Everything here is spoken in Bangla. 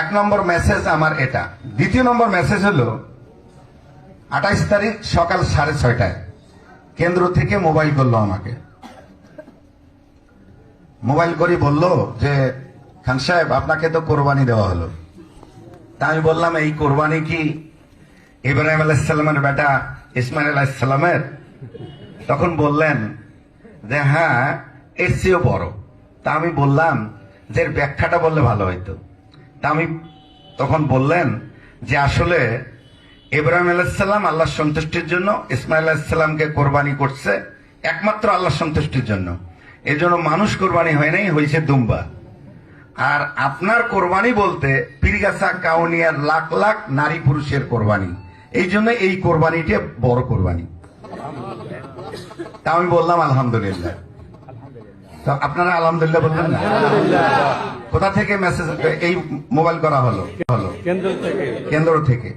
এক নম্বর মেসেজ আমার এটা। দ্বিতীয় নম্বর মেসেজ হলো, আঠাইশ তারিখ সকাল সাড়ে ছয়টায়। কেন্দ্র থেকে মোবাইল করল আমাকে। মোবাইল করে বলল যে, খান সাহেব, আপনাকে তো কোরবানি দেওয়া হলো। তা আমি বললাম, এই কোরবানি কি ইব্রাহিম আলাইসাল্লামের বেটা ইসমাইল আলাইসাল্লামের তখন বললেন যে হ্যাঁ এর চেয়েও বড়। তা আমি বললাম যে, এর ব্যাখ্যাটা বললে ভালো হইতো। তা আমি তখন বললেন যে আসলে ইব্রাহিম আলাইসাল্লাম আল্লাহ সন্তুষ্টির জন্য, ইসমাইল আলাইসাল্লামকে কোরবানি করছে একমাত্র আল্লাহ সন্তুষ্টির জন্য। এই জন্য মানুষ কোরবানি হয় নাই হয়েছে দুম্বা। আর আপনার কোরবানি বলতে পীরগাছা, কাউনিয়ার লাখ লাখ নারী পুরুষের কোরবানি। এই জন্য এই কোরবানিটা বড় কোরবানি। তা আমি বললাম, আলহামদুলিল্লাহ। তো আপনারা আলহামদুলিল্লাহ বললেন না? কোথা থেকে মেসেজ এই মোবাইল করা হলো হলো? কেন্দ্র থেকে। কেন্দ্র থেকে।